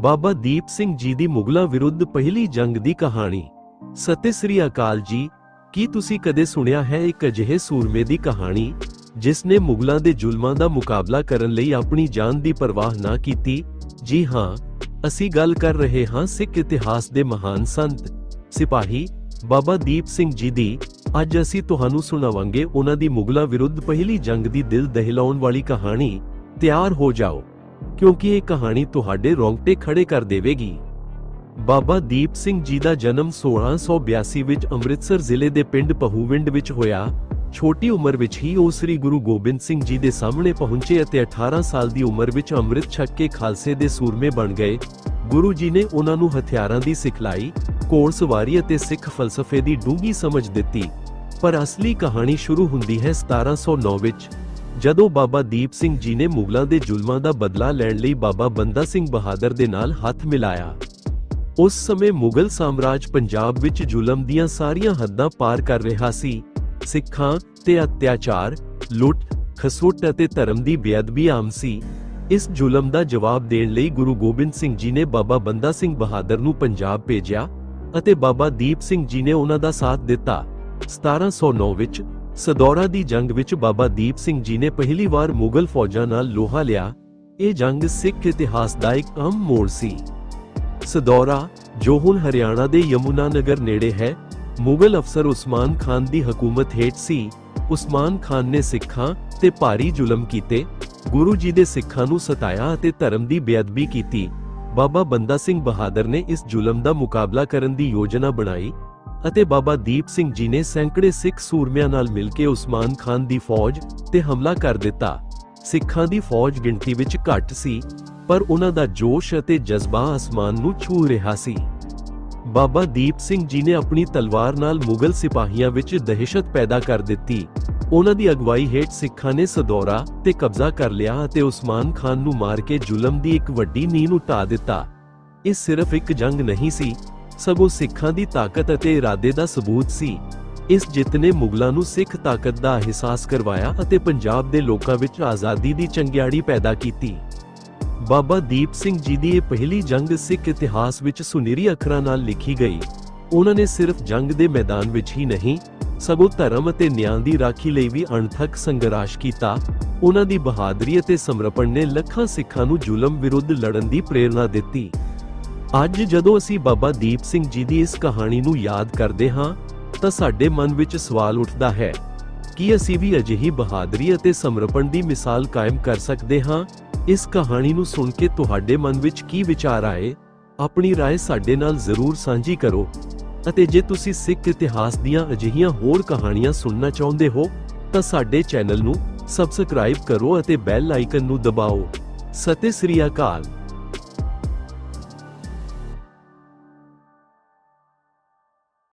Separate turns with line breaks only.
ਬਾਬਾ ਦੀਪ ਸਿੰਘ ਜੀ ਦੀ ਮੁਗਲਾਂ ਵਿਰੁੱਧ ਪਹਿਲੀ ਜੰਗ ਦੀ ਕਹਾਣੀ। ਸਤਿ ਸ੍ਰੀ ਅਕਾਲ ਜੀ। ਕੀ ਤੁਸੀਂ ਕਦੇ ਸੁਣਿਆ ਹੈ ਇੱਕ ਅਜਿਹੇ ਸੂਰਮੇ ਦੀ ਕਹਾਣੀ ਜਿਸ ਨੇ ਮੁਗਲਾਂ ਦੇ ਜ਼ੁਲਮਾਂ ਦਾ ਮੁਕਾਬਲਾ ਕਰਨ ਲਈ ਆਪਣੀ ਜਾਨ ਦੀ ਪਰਵਾਹ ਨਾ ਕੀਤੀ? ਜੀ ਹਾਂ, ਅਸੀਂ ਗੱਲ ਕਰ ਰਹੇ ਹਾਂ ਸਿੱਖ ਇਤਿਹਾਸ ਦੇ ਮਹਾਨ ਸੰਤ, ਸਿਪਾਹੀ ਬਾਬਾ ਦੀਪ ਸਿੰਘ ਜੀ ਦੀ। ਅੱਜ ਅਸੀਂ ਤੁਹਾਨੂੰ ਸੁਣਾਵਾਂਗੇ ਉਹਨਾਂ ਦੀ ਮੁਗਲਾਂ ਵਿਰੁੱਧ ਪਹਿਲੀ ਜੰਗ ਦੀ ਦਿਲ ਦਹਿਲਾਉਣ ਵਾਲੀ ਕਹਾਣੀ। ਤਿਆਰ ਹੋ ਜਾਓ। ਕਿਉਂਕਿ ਇਹ ਕਹਾਣੀ ਤੁਹਾਡੇ ਰੋਂਗਟੇ ਖੜੇ ਕਰ ਦੇਵੇਗੀ। ਬਾਬਾ ਦੀਪ ਸਿੰਘ ਜੀ ਦਾ ਜਨਮ 1682 ਵਿੱਚ ਅੰਮ੍ਰਿਤਸਰ ਜ਼ਿਲ੍ਹੇ ਦੇ ਪਿੰਡ ਪਹੂਵਿੰਡ ਵਿੱਚ ਹੋਇਆ। ਛੋਟੀ ਉਮਰ ਵਿੱਚ ਹੀ ਉਹ ਸ੍ਰੀ ਗੁਰੂ ਗੋਬਿੰਦ ਸਿੰਘ ਜੀ ਦੇ ਸਾਹਮਣੇ ਪਹੁੰਚੇ ਅਤੇ 18 ਸਾਲ ਦੀ ਉਮਰ ਵਿੱਚ ਅੰਮ੍ਰਿਤ ਛਕ ਕੇ ਖਾਲਸੇ ਦੇ ਸੂਰਮੇ ਬਣ ਗਏ। ਗੁਰੂ ਜੀ ਨੇ ਉਹਨਾਂ ਨੂੰ ਹਥਿਆਰਾਂ ਦੀ ਸਿਖਲਾਈ ਘੋੜਸਵਾਰੀ ਅਤੇ ਸਿੱਖ ਫਲਸਫੇ ਦੀ ਡੂੰਘੀ ਸਮਝ ਦਿੱਤੀ। ਪਰ ਅਸਲੀ ਕਹਾਣੀ ਸ਼ੁਰੂ ਹੁੰਦੀ ਹੈ 1709 ਵਿੱਚ। ਜਦੋਂ ਬਾਬਾ ਦੀਪ ਸਿੰਘ ਜੀ ਨੇ ਮੁਗਲਾਂ ਦੇ ਜ਼ੁਲਮਾਂ ਦਾ ਬਦਲਾ ਲੈਣ ਲਈ ਬਾਬਾ ਬੰਦਾ ਸਿੰਘ ਬਹਾਦਰ ਦੇ ਨਾਲ ਹੱਥ ਮਿਲਾਇਆ, ਉਸ ਸਮੇਂ ਮੁਗਲ ਸਾਮਰਾਜ ਪੰਜਾਬ ਵਿੱਚ ਜ਼ੁਲਮ ਦੀਆਂ ਸਾਰੀਆਂ ਹੱਦਾਂ ਪਾਰ ਕਰ ਰਿਹਾ ਸੀ। ਸਿੱਖਾਂ ਤੇ ਅਤਿਆਚਾਰ, ਲੁੱਟ, ਖਸੁੱਟ ਅਤੇ ਧਰਮ ਦੀ ਬੇਅਦਬੀ ਆਮ ਸੀ। ਇਸ ਜ਼ੁਲਮ ਦਾ ਜਵਾਬ ਦੇਣ ਲਈ ਗੁਰੂ ਗੋਬਿੰਦ ਸਿੰਘ ਜੀ ਨੇ ਬਾਬਾ ਬੰਦਾ ਸਿੰਘ ਬਹਾਦਰ ਨੂੰ ਪੰਜਾਬ ਭੇਜਿਆ ਅਤੇ ਬਾਬਾ ਦੀਪ ਸਿੰਘ ਜੀ ਨੇ ਉਹਨਾਂ ਦਾ ਸਾਥ ਦਿੱਤਾ। 1709 ਵਿੱਚ ਸਦੌਰਾ ਦੀ ਜੰਗ ਵਿੱਚ ਬਾਬਾ ਦੀਪ ਸਿੰਘ ਜੀ ਨੇ ਪਹਿਲੀ ਵਾਰ ਮੁਗਲ ਫੌਜਾਂ ਨਾਲ ਲੋਹਾ ਲਿਆ। ਇਹ ਜੰਗ ਸਿੱਖ ਇਤਿਹਾਸ ਦਾ ਇੱਕ ਅਹਿਮ ਮੋੜ ਸੀ। ਸਦੌਰਾ, ਜੋ ਹੁਣ ਹਰਿਆਣਾ ਦੇ ਯਮੁਨਾ ਨਗਰ ਨੇੜੇ ਹੈ, ਮੁਗਲ ਅਫਸਰ ਉਸਮਾਨ ਖਾਨ ਦੀ ਹਕੂਮਤ ਹੇਠ ਸੀ। ਉਸਮਾਨ ਖਾਨ ਨੇ ਸਿੱਖਾਂ ਤੇ ਭਾਰੀ ਜ਼ੁਲਮ ਕੀਤੇ, ਗੁਰੂ ਜੀ ਦੇ ਸਿੱਖਾਂ ਨੂੰ ਸਤਾਇਆ ਅਤੇ ਧਰਮ ਦੀ ਬੇਅਦਬੀ ਕੀਤੀ। ਬਾਬਾ ਬੰਦਾ ਸਿੰਘ ਬਹਾਦਰ ਨੇ ਇਸ ਜ਼ੁਲਮ ਦਾ ਮੁਕਾਬਲਾ ਕਰਨ ਦੀ ਯੋਜਨਾ ਬਣਾਈ। ਅਤੇ ਬਾਬਾ ਦੀਪ ਸਿੰਘ ਜੀ ਨੇ ਸੈਂਕੜੇ ਸਿੱਖ ਸੂਰਮਿਆਂ ਨਾਲ ਮਿਲ ਕੇ ਉਸਮਾਨ ਖਾਨ ਦੀ ਫੌਜ ਤੇ ਹਮਲਾ ਕਰ ਦਿੱਤਾ। ਸਿੱਖਾਂ ਦੀ ਫੌਜ ਗਿਣਤੀ ਵਿੱਚ ਘੱਟ ਸੀ, ਪਰ ਉਹਨਾਂ ਦਾ ਜੋਸ਼ ਅਤੇ ਜਜ਼ਬਾ ਅਸਮਾਨ ਨੂੰ ਛੂ ਰਿਹਾ ਸੀ। ਬਾਬਾ ਦੀਪ ਸਿੰਘ ਜੀ ਨੇ ਆਪਣੀ ਤਲਵਾਰ ਨਾਲ ਮੁਗਲ ਸਿਪਾਹੀਆਂ ਵਿੱਚ ਦਹਿਸ਼ਤ ਪੈਦਾ ਕਰ ਦਿੱਤੀ। ਉਹਨਾਂ ਦੀ ਅਗਵਾਈ ਹੇਠ ਸਿੱਖਾਂ ਨੇ ਸਦੌਰਾ ਤੇ ਕਬਜ਼ਾ ਕਰ ਲਿਆ ਅਤੇ ਉਸਮਾਨ ਖਾਨ ਨੂੰ ਮਾਰ ਕੇ ਜ਼ੁਲਮ ਦੀ ਇੱਕ ਵੱਡੀ ਨੀਂਹ ਨੂੰ ਦਿੱਤਾ। ਇਹ ਸਿਰਫ ਇੱਕ ਜੰਗ ਨਹੀਂ ਸੀ ਸਗੋਂ ਸਿੱਖਾਂ ਦੀ ਤਾਕਤ ਅਤੇ ਇਰਾਦੇ ਦਾ ਸਬੂਤ ਸੀ। ਇਸ ਜਿੱਤ ਨੇ ਮੁਗਲਾਂ ਨੂੰ ਸਿੱਖ ਤਾਕਤ ਦਾ ਅਹਿਸਾਸ ਕਰਵਾਇਆ ਅਤੇ ਪੰਜਾਬ ਦੇ ਲੋਕਾਂ ਵਿੱਚ ਆਜ਼ਾਦੀ ਦੀ ਚੰਗਿਆੜੀ ਪੈਦਾ ਕੀਤੀ। ਬਾਬਾ ਦੀਪ ਸਿੰਘ ਜੀ ਦੀ ਇਹ ਪਹਿਲੀ ਜੰਗ ਸਿੱਖ ਇਤਿਹਾਸ ਵਿੱਚ ਸੁਨਹਿਰੀ ਅੱਖਰਾਂ ਨਾਲ ਲਿਖੀ ਗਈ। ਉਹਨਾਂ ਨੇ ਸਿਰਫ ਜੰਗ ਦੇ ਮੈਦਾਨ ਵਿੱਚ ਹੀ ਨਹੀਂ, ਸਗੋਂ ਧਰਮ ਅਤੇ ਨਿਆਂ ਦੀ ਰਾਖੀ ਲਈ ਵੀ ਅਣਥੱਕ ਸੰਘਰਸ਼ ਕੀਤਾ। ਉਹਨਾਂ ਦੀ ਬਹਾਦਰੀ ਅਤੇ ਸਮਰਪਣ ਨੇ ਲੱਖਾਂ ਸਿੱਖਾਂ ਨੂੰ ਜ਼ੁਲਮ ਵਿਰੁੱਧ ਲੜਨ ਦੀ ਪ੍ਰੇਰਣਾ ਦਿੱਤੀ। ਅੱਜ ਜਦੋਂ ਅਸੀਂ ਬਾਬਾ ਦੀਪ ਸਿੰਘ ਜੀ ਦੀ ਇਸ ਕਹਾਣੀ ਨੂੰ ਯਾਦ ਕਰਦੇ ਹਾਂ ਤਾਂ ਸਾਡੇ ਮਨ ਵਿੱਚ ਸਵਾਲ ਉੱਠਦਾ ਹੈ ਕਿ ਅਸੀਂ ਵੀ ਅਜਿਹੀ ਬਹਾਦਰੀ ਅਤੇ ਸਮਰਪਣ ਦੀ ਮਿਸਾਲ ਕਾਇਮ ਕਰ ਸਕਦੇ ਹਾਂ ਇਸ ਕਹਾਣੀ ਨੂੰ ਸੁਣ ਕੇ ਤੁਹਾਡੇ ਮਨ ਵਿੱਚ ਕੀ ਵਿਚਾਰ ਆਏ ਆਪਣੀ رائے ਸਾਡੇ ਨਾਲ ਜ਼ਰੂਰ ਸਾਂਝੀ ਕਰੋ ਅਤੇ ਜੇ ਤੁਸੀਂ ਸਿੱਖ ਇਤਿਹਾਸ ਦੀਆਂ ਅਜਿਹੀਆਂ ਹੋਰ ਕਹਾਣੀਆਂ ਸੁਣਨਾ ਚਾਹੁੰਦੇ ਹੋ ਤਾਂ ਸਾਡੇ ਚੈਨਲ ਨੂੰ ਸਬਸਕ੍ਰਾਈਬ ਕਰੋ ਅਤੇ ਬੈਲ ਆਈਕਨ ਨੂੰ ਦਬਾਓ ਸਤਿ ਸ੍ਰੀ ਅਕਾਲ